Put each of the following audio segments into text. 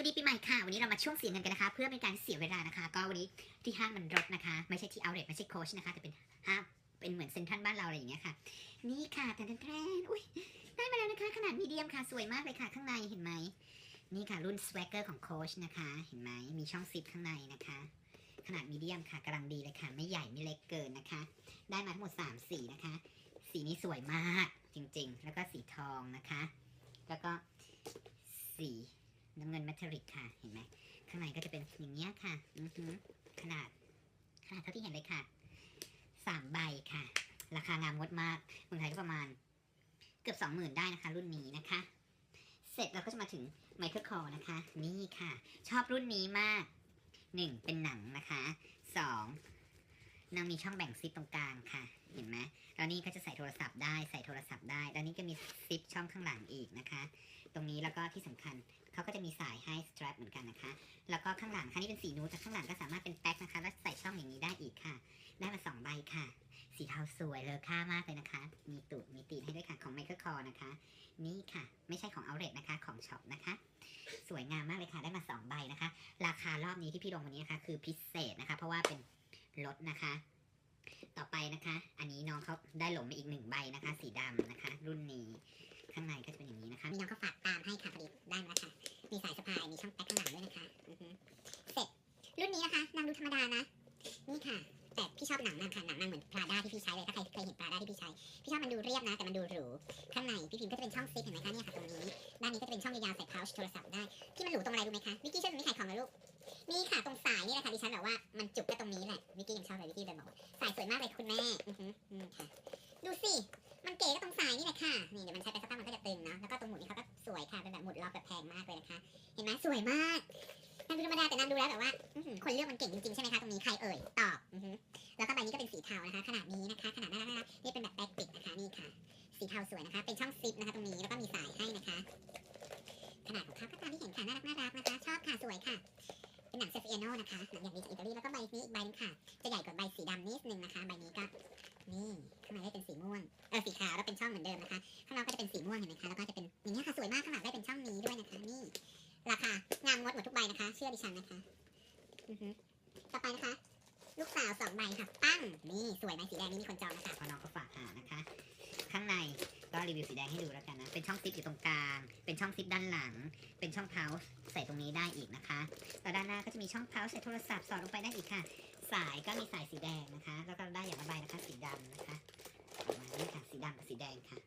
วัสดีปีใหม่ค่ะ วันนี้เรามาช่วงเสียเงินกันนะคะ เพื่อเป็นการเสียเวลานะคะ ก็วันนี้ที่ห้างมันรถนะคะ ไม่ใช่ที่เอาเรทไม่ใช่โคชนะคะ แต่เป็นห้างเป็นเหมือนเซ็นทรัลบ้านเราอะไรอย่างเงี้ยค่ะ นี่ค่ะแทนแทนอุ้ยได้มาแล้วนะคะ ขนาดมีเดียมค่ะ สวยมากเลยค่ะ ข้างในเห็นไหม นี่ค่ะรุ่น swagger ของโคชนะคะ เห็นไหมมีช่องซิปข้างในนะคะ ขนาดมีเดียมค่ะกำลังดีเลยค่ะ ไม่ใหญ่ไม่เล็กเกินนะคะ ได้มาทั้งหมด3สีนะคะ สีนี้สวยมากจริงๆ แล้วก็สีทองนะคะ แล้วก็สี น้ำเงินแมทริกค่ะ เห็นไหม ข้างในก็จะเป็นอย่างเงี้ยค่ะ อือหืขนาด ขนาดเท่าที่เห็นเลยค่ะ สามใบค่ะ ราคางามงดมากเมืองไทยก็ประมาณ เกือบสองหมื่นได้นะคะ รุ่นนี้นะคะ เสร็จเราก็จะมาถึงไมเคิลคอนะคะ นี่ค่ะ ชอบรุ่นนี้มากหนึ่งเป็นหนังนะคะสองนางมีช่องแบ่งซิปตรงกลางค่ะ เห็นไหมแล้วนี่ก็จะใส่โทรศัพท์ได้ ใส่โทรศัพท์ได้ แล้วนี่ก็มีซิปช่องข้างหลังอีกนะคะ ตรงนี้แล้วก็ที่สำคัญ เขาก็จะมีสายให้สตรัปเหมือนกันนะคะ แล้วก็ข้างหลังค่ะนี่เป็นสีนูดแต่ข้างหลังก็สามารถเป็นแป๊กนะคะ แล้วใส่ช่องอย่างนี้ได้อีกค่ะ ได้มาสองใบค่ะ สีเทาสวยเลอค่ามากเลยนะคะ มีตูดมีตีนให้ด้วยค่ะของ Michael Kors นะคะ นี่ค่ะ ไม่ใช่ของ Outlet นะคะ ของช็อปนะคะ สวยงามมากเลยค่ะได้มาสองใบนะคะ ราคารอบนี้ที่พี่ลงวันนี้นะคะคือพิเศษนะคะ เพราะว่าเป็นลดนะคะต่อไปนะคะ อันนี้น้องเขาได้หลงมาอีกหนึ่งใบนะคะ สีดำนะคะ รุ่นนี้ข้างในก็จะเป็นอย่างนี้นะคะมีน้องเขาฝาก เรียบนะแต่มันดูหรูข้างในพี่พิมก็จะเป็นช่องซิปเห็นไหมคะเนี่ยค่ะตรงนี้ด้านนี้ก็จะเป็นช่องยาวๆใส่พาวช์โทรศัพท์ได้ที่มันหรูตรงอะไรรู้ไหมคะวิกกี้ช่วยมีไขายของนะลูกนี่ค่ะตรงสายนี่แหละค่ะดิฉันแบบว่ามันจุกแค่ตรงนี้แหละวิกกี้ยังชอบเลยวิกกี้เลยบอกสายสวยมากเลยคุณแม่อือฮึค่ะดูสิมันเก๋ก็ตรงสายนี่แหละค่ะนี่เดี๋ยวมันใช้ไปสักพักมันก็จะตึงเนาะแล้วก็ตรงหมุดนี่เขาก็สวยค่ะเป็นแบบหมุดล็อกแบบแพงมากเลยนะคะ เห็นไหมสวยมากนางดูธรรมดาแต่นางดูแล้วแบบว่าคนเลือกมันเก่งจริงๆใช่ไหมคะตรงนี้ใครเอ่ยตอบแล้วก็ใบนี้ก็เป็นสีเทานะคะ ขนาดนี้นะคะขนาดน่ารัก เทาสวยนะคะ เป็นช่องซิปนะคะตรงนี้แล้วก็มีสายให้นะคะ ขนาดของเขาก็ตามที่เห็นค่ะน่ารักน่ารักนะคะ ชอบค่ะสวยค่ะเป็นหนังเซฟเอโนนะคะหนังอย่างดีจากอิตาลีแล้วก็ใบนี้อีกใบนึงค่ะ จะใหญ่กว่าใบสีดำนิดนึงนะคะใบนี้ก็นี่ข้างในได้เป็นสีม่วงเออสีขาวแล้วเป็นช่องเหมือนเดิมนะคะข้างนอกก็จะเป็นสีม่วงเห็นไหมคะแล้วก็จะเป็นอย่างนี้ค่ะสวยมากข้างหลังได้เป็นช่องนี้ด้วยนะคะนี่ราคางามงดหมดทุกใบนะคะ เชื่อดิฉันนะคะต่อไปนะคะ ลูกสาวสองใบค่ะ ปั้งนี่สวยไหมสีแดงนี่มีคนจองนะคะพราะน้องเขาฝากหานะคะ ข้างในก็รีวิวสีแดงให้ดูแล้วกันนะ เป็นช่องซิปอยู่ตรงกลาง เป็นช่องซิปด้านหลัง เป็นช่องเพาส์ใส่ตรงนี้ได้อีกนะคะแล้วด้านหน้าก็จะมีช่องเพาส์ใส่โทรศัพท์สอดลงไปได้อีกค่ะ สายก็มีสายสีแดงนะคะ แล้วก็ได้อย่างละใบนะคะ สีดำนะคะ ออกมานี่ค่ะ สีดำกับสีแดงค่ะ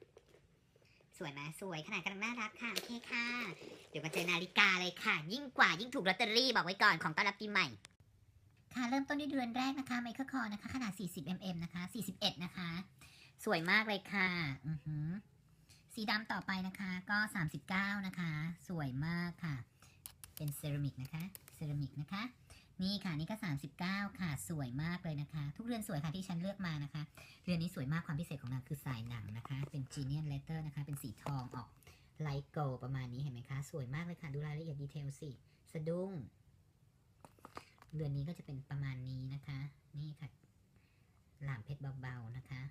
สวยไหมสวยขนาดกำลังน่ารักค่ะ โอเคค่ะ เดี๋ยวมาเจอนาฬิกาเลยค่ะ ยิ่งกว่ายิ่งถูกลอตเตอรี่บอกไว้ก่อนของต้อนรับปีใหม่ ค่ะ เริ่มต้นด้วยเดือนแรกนะคะไมเคิลคอนะคะ ขนาด 40 mm นะคะ 41 นะคะ สวยมากเลยค่ะ อือหือสีดำต่อไปนะคะก็ 39 นะคะ สวยมากค่ะ เป็นเซรามิกนะคะ เซรามิกนะคะ นี่ค่ะนี่ก็ 39 ค่ะ สวยมากเลยนะคะ ทุกเรือนสวยค่ะที่ฉันเลือกมานะคะ เรือนนี้สวยมากความพิเศษของนางคือสายหนังนะคะ เป็นจีเนียนเลเตอร์นะคะ เป็นสีทองออกไลท์โกลประมาณนี้เห็นไหมคะ สวยมากเลยค่ะ ดูรายละเอียดดีเทลสิ สะดุ้ง เรือนนี้ก็จะเป็นประมาณนี้นะคะ นี่ค่ะ หลามเพชรเบาๆนะคะ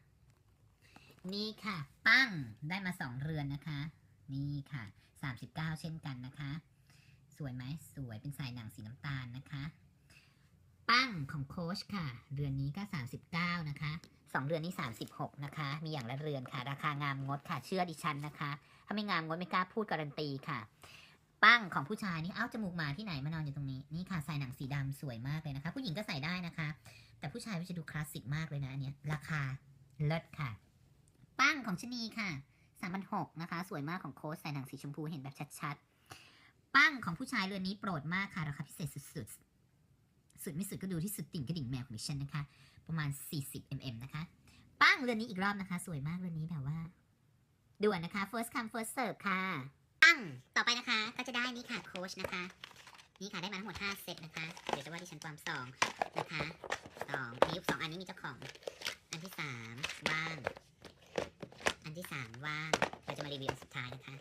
นี่ค่ะ ปั้ง ได้มาสองเรือนนะคะ นี่ค่ะ39เช่นกันนะคะ สวยไหมสวยเป็นสายหนังสีน้ำตาลนะคะ ปั้งของโคชค่ะ เรือนนี้ก็39นะคะสองเรือนนี้36นะคะ มีอย่างละเรือนค่ะ ราคางามงดค่ะ เชื่อดิฉันนะคะ ถ้าไม่งามงดไม่กล้าพูดการันตีค่ะ ปั้งของผู้ชายนี่เอ้าจมูกหมาที่ไหนมานอนอยู่ตรงนี้ นี่ค่ะใส่หนังสีดำสวยมากเลยนะคะ ผู้หญิงก็ใส่ได้นะคะ แต่ผู้ชายจะดูคลาสสิกมากเลยนะอันเนี้ยราคาเลิศค่ะ ปั้งของชนีค่ะสามพันหกนะคะ สวยมากของโค้ชใส่หนังสีชมพูเห็นแบบชัดๆ ปั้งของผู้ชายเรือนนี้โปรดมากค่ะราคาพิเศษสุดๆ สุดไม่สุดก็ดูที่สุดติ่งกระดิ่งแมวของดิฉันนะคะ ประมาณ 40 mm นะคะ ปั้งเรือนนี้อีกรอบนะคะ สวยมากเรือนนี้แบบว่าด่วนนะคะ first come first serve ค่ะปั้งต่อไปนะคะก็จะได้นี่ค่ะโค้ชนะคะ นี่ค่ะได้มาทั้งหมด 5 เซตนะคะ เดี๋ยวจะว่าดิฉันความสองนะคะสองมียุคสองอันนี้มีเจ้าของ อันที่สามว่าง นที่สามว่างเราจะมารีวิวอันสุดท้ายนะคะ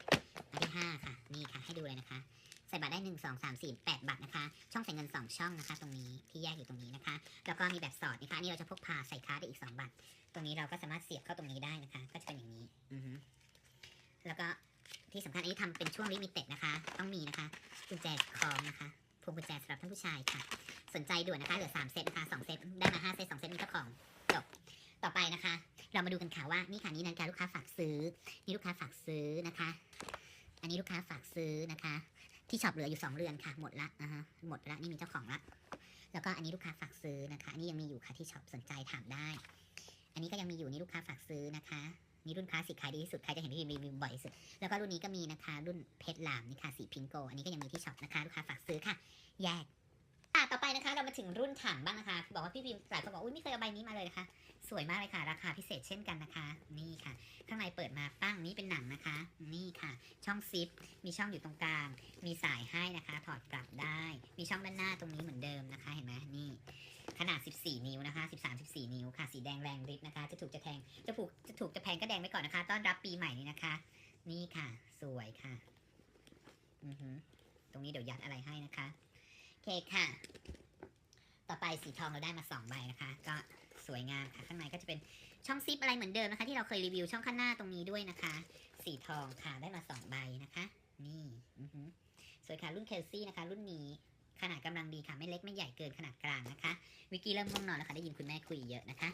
อันที่ห้าค่ะ นี่ค่ะ ให้ดูเลยนะคะ ใส่บัตรได้หนึ่งสองสามสี่แปดบัตรนะคะ ช่องใส่เงินสองช่องนะคะ ตรงนี้ที่แยกอยู่ตรงนี้นะคะ แล้วก็มีแบบสอดนะคะนี่เราจะพกพาใส่คาร์ดได้อีกสองบัตร ตรงนี้เราก็สามารถเสียบเข้าตรงนี้ได้นะคะ ก็จะเป็นอย่างนี้ อือฮึแล้วก็ที่สำคัญอันนี้ทำเป็นช่วงลิมิเต็ดนะคะ ต้องมีนะคะ กุญแจคล้องนะคะพวงกุญแจสำหรับท่านผู้ชายค่ะ สนใจด่วนนะคะ เหลือ 3 เซตนะคะ 2 เซต ได้มา 5 เซต 2 เซตมีเจ้าของจบ ต่อไปนะคะ เรามาดูกันค่ะว่านี่ค่ะนี่นาฬิกาลูกค้าฝากซื้อ นี่ลูกค้าฝากซื้อนะคะ อันนี้ลูกค้าฝากซื้อนะคะ ที่ช็อปเหลืออยู่สองเรือนค่ะ หมดละอ่าฮะหมดละนี่มีเจ้าของละแล้วก็อันนี้ลูกค้าฝากซื้อนะคะ อันนี้ยังมีอยู่ค่ะที่ช็อปสนใจถามได้ อันนี้ก็ยังมีอยู่นี่ลูกค้าฝากซื้อนะคะนี่รุ่นคลาสสิกขายดีที่สุดใครจะเห็นพี่รีวิวบ่อยที่สุด แล้วก็รุ่นนี้ก็มีนะคะ รุ่นเพชรหลามนี่ค่ะสีพิงโก อันนี้ก็ยังมีที่ช็อปนะคะ ลูกค้าฝากซื้อค่ะ แยก ต่อไปนะคะ เรามาถึงรุ่นถังบ้างนะคะบอกว่าพี่พิมพ์หลายคนบอกอุ้ยไม่เคยเอาใบนี้มาเลยนะคะ สวยมากเลยค่ะ ราคาพิเศษเช่นกันนะคะ นี่ค่ะ ข้างในเปิดมาปั้งนี่เป็นหนังนะคะ นี่ค่ะ ช่องซิปมีช่องอยู่ตรงกลาง มีสายให้นะคะ ถอดกลับได้ มีช่องด้านหน้าตรงนี้เหมือนเดิมนะคะ เห็นไหมนี่ ขนาด 14 นิ้วนะคะ 13 14 นิ้วค่ะ สีแดงแรงฤทธิ์นะคะ จะถูกจะแทงจะผูกจะถูกจะแพงก็แดงไว้ก่อนนะคะ ต้อนรับปีใหม่นี้นะคะ นี่ค่ะ สวยค่ะ อือหือตรงนี้เดี๋ยวยัดอะไรให้นะคะ เคค่ะ ต่อไปสีทองเราได้มาสองใบนะคะ ก็สวยงามค่ะ ข้างในก็จะเป็นช่องซิปอะไรเหมือนเดิมนะคะ ที่เราเคยรีวิวช่องข้างหน้าตรงนี้ด้วยนะคะ สีทองค่ะได้มาสองใบนะคะ นี่สวยค่ะรุ่นเคลซี่นะคะ รุ่นนี้ขนาดกำลังดีค่ะ ไม่เล็กไม่ใหญ่เกินขนาดกลางนะคะ วิกกี้เริ่มง่วงนอนแล้วค่ะได้ยินคุณแม่คุยเยอะนะคะ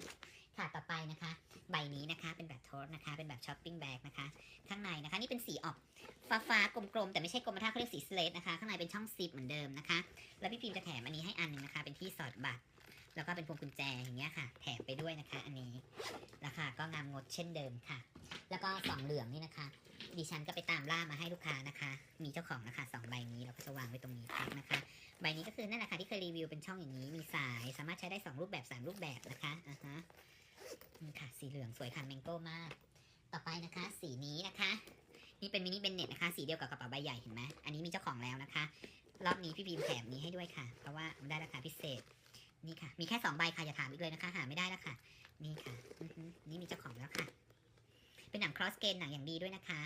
ค่ะต่อไปนะคะ ใบนี้นะคะเป็นแบบโทสนะคะ เป็นแบบช้อปปิ้งแบกนะคะ ข้างในนะคะนี่เป็นสีออกฟ้าฟ้าๆกลมๆแต่ไม่ใช่กรมท่าเขาเรียกสีสเลตนะคะ ข้างในเป็นช่องซิปเหมือนเดิมนะคะ แล้วพี่พิมจะแถมอันนี้ให้อันหนึงนะคะ เป็นที่สอดบัตรแล้วก็เป็นพวงกุญแจอย่างเงี้ยค่ะ แถมไปด้วยนะคะ อันนี้ราคาก็งามงดเช่นเดิมค่ะ แล้วก็สองเหลืองนี่นะคะ ดิฉันก็ไปตามล่ามาให้ลูกค้านะคะ มีเจ้าของนะคะสองใบนี้เราก็จะวางไว้ตรงนี้ครับนะคะ ใบนี้ก็คือนั่นแหละค่ะที่เคยรีวิวเป็นช่องอย่างนี้มีสาย สามารถใช้ได้สองรูปแบบสามรูปแบบนะคะอ่าฮะ นี่ค่ะ สีเหลืองสวยค่ะแมงโก้มาก ต่อไปนะคะ สีนี้นะคะ นี่เป็นมินิเบนเน็ตนะคะ สีเดียวกับกระเป๋าใบใหญ่เห็นไหมอันนี้มีเจ้าของแล้วนะคะ รอบนี้พี่บีมแถมนี้ให้ด้วยค่ะ เพราะว่าได้ราคาพิเศษ นี่ค่ะ มีแค่สองใบค่ะอย่าถามอีกเลยนะคะ หาไม่ได้แล้วค่ะ นี่ค่ะนี่มีเจ้าของแล้วค่ะ เป็นหนังครอสเกนหนังอย่างดีด้วยนะคะ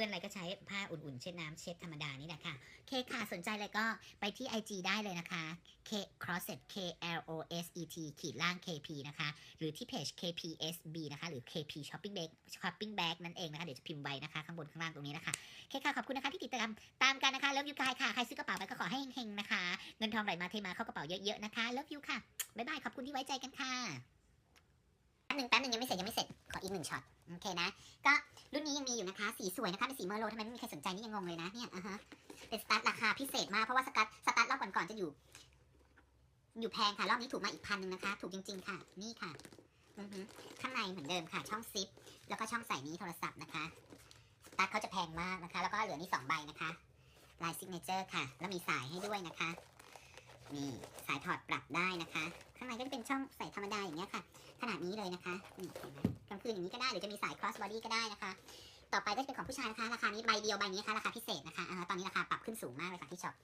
ปื้อนอะไรก็ใช้ผ้าอุ่นๆ เช็ดน้ำเช็ดธรรมดานี่แหละค่ะ เคค่ะสนใจอะไรก็ไปที่ IG ได้เลยนะคะ K Crosset K L O S E T ขีดล่าง KP นะคะ หรือที่เพจ KPSB นะคะ หรือ KP Shopping Bag Shopping Bag นั่นเองนะคะ เดี๋ยวจะพิมพ์ไว้นะคะ ข้างบนข้างล่างตรงนี้นะคะ เคค่ะขอบคุณนะคะที่ติดตามตามกันนะคะเลิฟยูกายค่ะ ใครซื้อกระเป๋าไปก็ขอให้เฮงๆนะคะ เงินทองไหลมาเทมาเข้ากระเป๋าเยอะๆนะคะเลิฟยูค่ะบ๊ายบายขอบคุณที่ไว้ใจกันค่ะ แป๊บหนึ่งแป๊บหนึ่งยังไม่เสร็จยังไม่เสร็จขออีกหนึ่งช็อตโอเคนะ ก็รุ่นนี้ยังมีอยู่นะคะ สีสวยนะคะเป็นสีเมอร์โลทำไมไม่มีใครสนใจนี่ยังงงเลยนะเนี่ยอะฮะเป็นสตาร์ทราคาพิเศษมากเพราะว่าสตาร์ทสตาร์ทรอบก่อนๆจะอยู่ อยู่แพงค่ะรอบนี้ถูกมาอีกพันหนึ่งนะคะ ถูกจริง ๆ ค่ะ นี่ค่ะข้างในเหมือนเดิมค่ะ ช่องซิปแล้วก็ช่องใส่นี้โทรศัพท์นะคะสตาร์ทเขาจะแพงมากนะคะ แล้วก็เหลือนี่สองใบนะคะลายซิกเนเจอร์ค่ะ แล้วมีสายให้ด้วยนะคะ นี่สายถอดปรับได้นะคะ ข้างในก็จะเป็นช่องใส่ธรรมดาอย่างเงี้ยค่ะ ขนาดนี้เลยนะคะนี่เห็นไหมกลางคืนอย่างนี้ก็ได้หรือจะมีสาย cross body ก็ได้นะคะ ต่อไปก็จะเป็นของผู้ชายนะคะ ราคานี้ใบเดียวใบนี้นะคะราคาพิเศษนะคะอตอนนี้ราคาปรับขึ้นสูงมากเลยค่ะที่ช็อป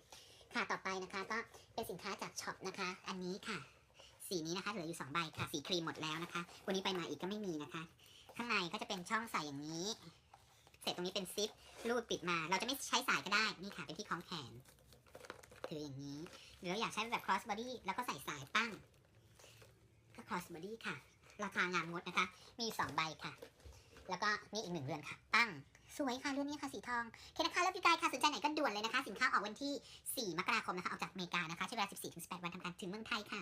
ค่ะต่อไปนะคะก็เป็นสินค้าจากช็อปนะคะ อันนี้ค่ะ สีนี้นะคะเหลืออยู่สองใบค่ะสีครีมหมดแล้วนะคะ วันนี้ไปมาอีกก็ไม่มีนะคะ ข้างในก็จะเป็นช่องใส่อย่างนี้ เสร็จตรงนี้เป็นซิปรูดปิดมา เราจะไม่ใช้สายก็ได้นี่ค่ะเป็นที่คล้องแขน ถืออย่างนี้ หรือเราอยากใช้แบบ cross body แล้วก็ใส่สายปั้ง ก็ cross body ค่ะ ราคางามงดนะคะ มีสองใบค่ะ แล้วก็มีอีกหนึ่งเรือนค่ะปั้ง สวยค่ะเรือนนี้ค่ะสีทองเคนะคะแล้วพี่กายค่ะสนใจไหนก็ด่วนเลยนะคะ สินค้าออกวันที่ 4 มกราคมนะคะออกจากอเมริกานะคะใช้เวลา 14-18 วันทำการถึงเมืองไทยค่ะ